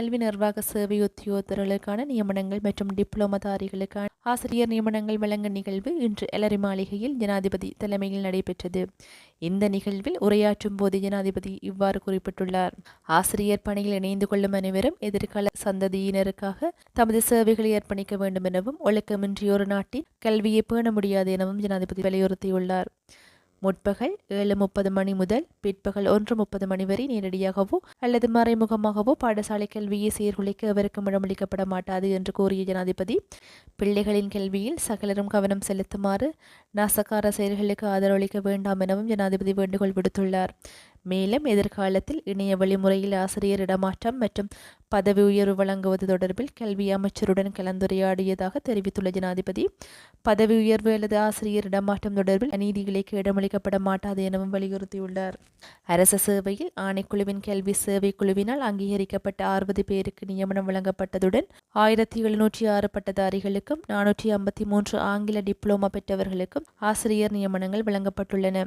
கல்வி நிர்வாக சேவை உத்தியோகத்தர்களுக்கான நியமனங்கள் மற்றும் டிப்ளோமாதாரிகளுக்கான ஆசிரியர் நியமனங்கள் வழங்கும் நிகழ்வு இன்று எலரி மாளிகையில் ஜனாதிபதி தலைமையில் நடைபெற்றது. இந்த நிகழ்வில் உரையாற்றும் போது ஜனாதிபதி இவ்வாறு குறிப்பிட்டுள்ளார். ஆசிரியர் பணியில் இணைந்து கொள்ளும் அனைவரும் எதிர்கால சந்ததியினருக்காக தமது சேவைகளை அர்ப்பணிக்க வேண்டும் எனவும் ஒழுக்கமின்றி ஒரு நாட்டில் கல்வியை பேண முடியாது எனவும் ஜனாதிபதி வலியுறுத்தியுள்ளார். முற்பகல் ஏழு முப்பது மணி முதல் பிற்பகல் ஒன்று முப்பது மணி வரை நேரடியாகவோ அல்லது மறைமுகமாகவோ பாடசாலை கல்வியை சீர்குலைக்க எவருக்கும் இடமளிக்கப்பட மாட்டாது என்று கூறிய ஜனாதிபதி பிள்ளைகளின் கல்வியில் சகலரும் கவனம் செலுத்துமாறு நாசக்கார செயல்களுக்கு ஆதரவளிக்க வேண்டாம் எனவும் ஜனாதிபதி வேண்டுகோள் விடுத்துள்ளார். மேலும் எதிர்காலத்தில் இணைய வழிமுறையில் ஆசிரியர் இடமாற்றம் மற்றும் பதவி உயர்வு வழங்குவது தொடர்பில் கல்வி அமைச்சருடன் கலந்துரையாடியதாக தெரிவித்துள்ள ஜனாதிபதி பதவி உயர்வு அல்லது ஆசிரியர் இடமாற்றம் தொடர்பில் அநீதிகளை கேடமளிக்கப்பட மாட்டாது எனவும் வலியுறுத்தியுள்ளார். அரச சேவையில் ஆணைக்குழுவின் கல்வி சேவை குழுவினால் அங்கீகரிக்கப்பட்ட அறுபது பேருக்கு நியமனம் வழங்கப்பட்டதுடன் ஆயிரத்தி எழுநூற்றி ஆறு பட்டதாரிகளுக்கும் நானூற்றி ஐம்பத்தி மூன்று ஆங்கில டிப்ளோமா பெற்றவர்களுக்கும் ஆசிரியர் நியமனங்கள் வழங்கப்பட்டுள்ளன.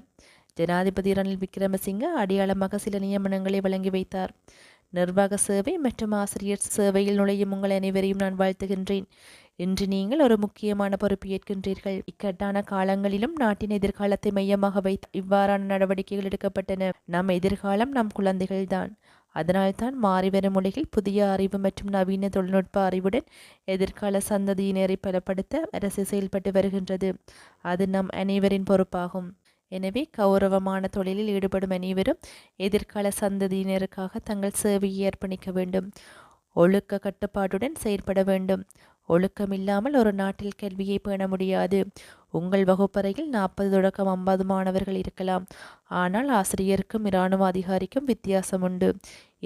ஜனாதிபதி ரணில் விக்ரமசிங்க அடையாளமாக சில நியமனங்களை வழங்கி வைத்தார். நிர்வாக சேவை மற்றும் ஆசிரியர் சேவையில் நுழையும் உங்கள் அனைவரையும் நான் வாழ்த்துகின்றேன். இன்று நீங்கள் ஒரு முக்கியமான பொறுப்பு ஏற்கின்றீர்கள். இக்கட்டான காலங்களிலும் நாட்டின் எதிர்காலத்தை மையமாக வைத்து இவ்வாறான நடவடிக்கைகள் எடுக்கப்பட்டன. நம் எதிர்காலம் நம் குழந்தைகள்தான். அதனால்தான் மாறிவரும் உலகில் புதிய அறிவு மற்றும் நவீன தொழில்நுட்ப அறிவுடன் எதிர்கால சந்ததியினரை பலப்படுத்த அரசு செயல்பட்டு வருகின்றது. அது நம் அனைவரின் பொறுப்பாகும். எனவே கௌரவமான தொழிலில் ஈடுபடும் அனைவரும் எதிர்கால சந்ததியினருக்காக தங்கள் சேவையை அர்ப்பணிக்க வேண்டும். ஒழுக்க கட்டுப்பாட்டுடன் செயற்பட வேண்டும். ஒழுக்கமில்லாமல் ஒரு நாட்டில் கல்வியை பேண முடியாது. உங்கள் வகுப்பறையில் நாற்பது தொடக்கம் ஐம்பது மாணவர்கள் இருக்கலாம். ஆனால் ஆசிரியருக்கும் இராணுவ அதிகாரிக்கும் வித்தியாசம் உண்டு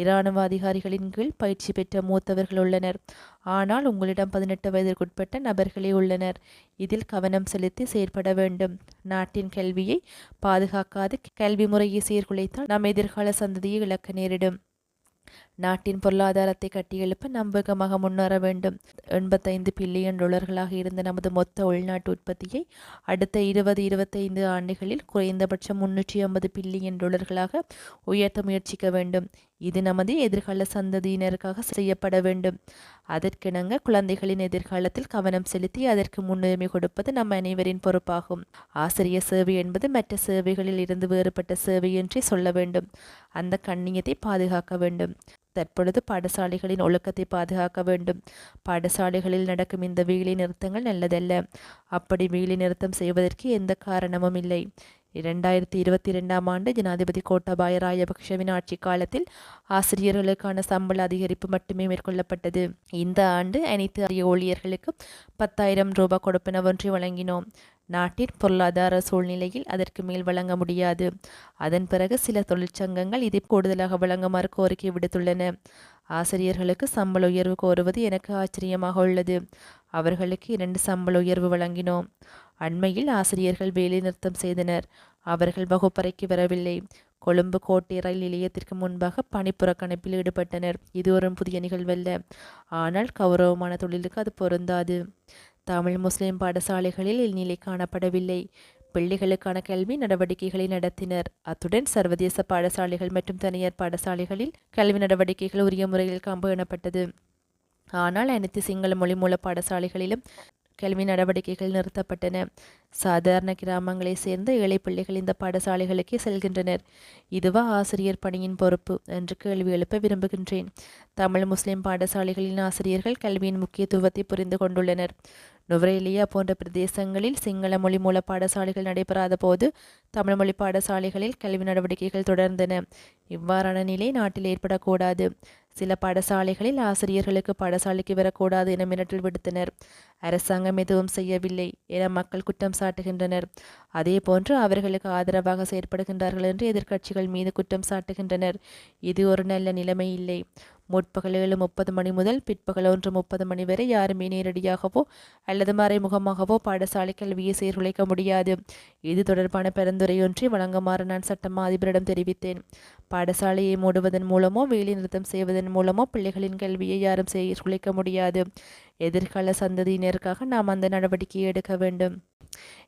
இராணுவ அதிகாரிகளின் கீழ் பயிற்சி பெற்ற மூத்தவர்கள் உள்ளனர். ஆனால் உங்களிடம் பதினெட்டு வயதிற்குட்பட்ட நபர்களே உள்ளனர். இதில் கவனம் செலுத்தி செயற்பட வேண்டும். நாட்டின் கல்வியை பாதுகாக்காது. கல்வி முறையை சீர்குலைத்தால் நம் எதிர்கால சந்ததியை இழக்க நேரிடும். நாட்டின் பொருளாதாரத்தை கட்டியெழுப்ப நம்பகமாக முன்னேற வேண்டும். எண்பத்தைந்து பில்லியன் டாலர்களாக இருந்த நமது மொத்த உள்நாட்டு உற்பத்தியை அடுத்த இருபது இருபத்தைந்து ஆண்டுகளில் குறைந்தபட்சம் முன்னூற்றி ஐம்பது பில்லியன் டாலர்களாக உயர்த்த முயற்சிக்க வேண்டும். இது நமது எதிர்கால சந்ததியினருக்காக செய்யப்பட வேண்டும். அதற்கிணங்க குழந்தைகளின் எதிர்காலத்தில் கவனம் செலுத்தி அதற்கு முன்னுரிமை கொடுப்பது நம் அனைவரின் பொறுப்பாகும். ஆசிரியர் சேவை என்பது மற்ற சேவைகளில் இருந்து வேறுபட்ட சேவை என்றே சொல்ல வேண்டும். அந்த கண்ணியத்தை பாதுகாக்க வேண்டும். தற்பொழுது பாடசாலைகளின் ஒழுக்கத்தை பாதுகாக்க வேண்டும். பாடசாலைகளில் நடக்கும் இந்த வேலை நிறுத்தங்கள் நல்லதல்ல. அப்படி வேலை நிறுத்தம் செய்வதற்கு எந்த காரணமும் இல்லை. இரண்டாயிரத்தி இருபத்தி இரண்டாம் ஆண்டு ஜனாதிபதி கோட்டாபாய ராஜபக்ஷவின் ஆட்சி காலத்தில் ஆசிரியர்களுக்கான சம்பள அதிகரிப்பு மட்டுமே மேற்கொள்ளப்பட்டது. இந்த ஆண்டு அனைத்து ஊழியர்களுக்கும் பத்தாயிரம் ரூபாய் கொடுப்பன ஒன்றை வழங்கினோம். நாட்டின் பொருளாதார சூழ்நிலையில் அதற்கு மேல் வழங்க முடியாது. அதன் பிறகு சில தொழிற்சங்கங்கள் இதை கூடுதலாக வழங்குமாறு கோரிக்கை விடுத்துள்ளன. ஆசிரியர்களுக்கு சம்பள உயர்வு கோருவது எனக்கு ஆச்சரியமாக உள்ளது. அவர்களுக்கு இரண்டு சம்பள உயர்வு வழங்கினோம். அண்மையில் ஆசிரியர்கள் வேலை நிறுத்தம் செய்தனர். அவர்கள் வகுப்பறைக்கு வரவில்லை. கொழும்பு கோட்டை ரயில் நிலையத்திற்கு முன்பாக பணிப்புறக்கணிப்பில் ஈடுபட்டனர். இது ஒரு புதிய நிகழ்வல்ல. ஆனால் கௌரவமான தொழிலுக்கு அது பொருந்தாது. தமிழ் முஸ்லிம் பாடசாலைகளில் இந்நிலை காணப்படவில்லை. பிள்ளைகளுக்கான கல்வி நடவடிக்கைகளை நடத்தினர். அத்துடன் சர்வதேச பாடசாலைகள் மற்றும் தனியார் பாடசாலைகளில் கல்வி நடவடிக்கைகள் உரிய முறையில் காம்பு ஆனால் அனைத்து சிங்கள மொழி மூல பாடசாலைகளிலும் கல்வி நடவடிக்கைகள் நிறுத்தப்பட்டன. சாதாரண கிராமங்களை சேர்ந்த ஏழை பிள்ளைகள் இந்த பாடசாலைகளுக்கே செல்கின்றனர். இதுவா ஆசிரியர் பணியின் பொறுப்பு என்று கேள்வி எழுப்ப விரும்புகின்றேன். தமிழ் முஸ்லிம் பாடசாலைகளின் ஆசிரியர்கள் கல்வியின் முக்கியத்துவத்தை புரிந்து கொண்டுள்ளனர். நுவரேலியா போன்ற பிரதேசங்களில் சிங்கள மொழி மூல பாடசாலைகள் நடைபெறாத போது தமிழ் மொழி பாடசாலைகளில் கல்வி நடவடிக்கைகள் தொடர்ந்தன. இவ்வாறான நிலை நாட்டில் ஏற்படக்கூடாது. சில பாடசாலைகளில் ஆசிரியர்களுக்கு பாடசாலைக்கு வரக்கூடாது என மிரட்டல் விடுத்தனர். அரசாங்கம் எதுவும் செய்யவில்லை என மக்கள் குற்றம் சாட்டுகின்றனர். அதே போன்று அவர்களுக்கு ஆதரவாக செயற்படுகின்றார்கள் என்று எதிர்க்கட்சிகள் மீது குற்றம் சாட்டுகின்றனர். இது ஒரு நல்ல நிலைமை இல்லை. முற்பகல் ஏழு முப்பது மணி முதல் பிற்பகல் ஒன்று முப்பது மணி வரை யாருமே நேரடியாகவோ அல்லது மறைமுகமாகவோ பாடசாலை கல்வியை சீர்குலைக்க முடியாது. இது தொடர்பான பரிந்துரையொன்றை வழங்குமாறு நான் சட்டமா அதிபரிடம் தெரிவித்தேன். பாடசாலையை மூடுவதன் மூலமோ வேலை நிறுத்தம் செய்வதன் மூலமோ பிள்ளைகளின் கல்வியை யாரும் சீர்குலைக்க முடியாது. எதிர்கால சந்ததியினருக்காக நாம் அந்த நடவடிக்கையை எடுக்க வேண்டும்.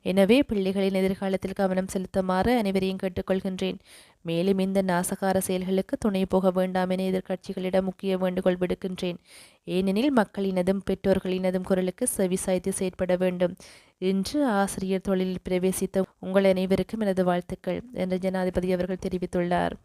எனவே பிள்ளைகளின் எதிர்காலத்தில் கவனம் செலுத்துமாறு அனைவரையும் கேட்டுக்கொள்கின்றேன். மேலும் இந்த நாசகார செயல்களுக்கு துணை போக வேண்டாம் என எதிர்க்கட்சிகளிடம் முக்கிய வேண்டுகோள் விடுக்கின்றேன். ஏனெனில் மக்களினதும் பெற்றோர்களினதும் குரலுக்கு செவிசாய்த்து செயற்பட வேண்டும். இன்று ஆசிரியர் தொழிலில் பிரவேசித்த உங்கள் அனைவருக்கும் எனது வாழ்த்துக்கள். என்று ஜனாதிபதி அவர்கள் தெரிவித்துள்ளார்.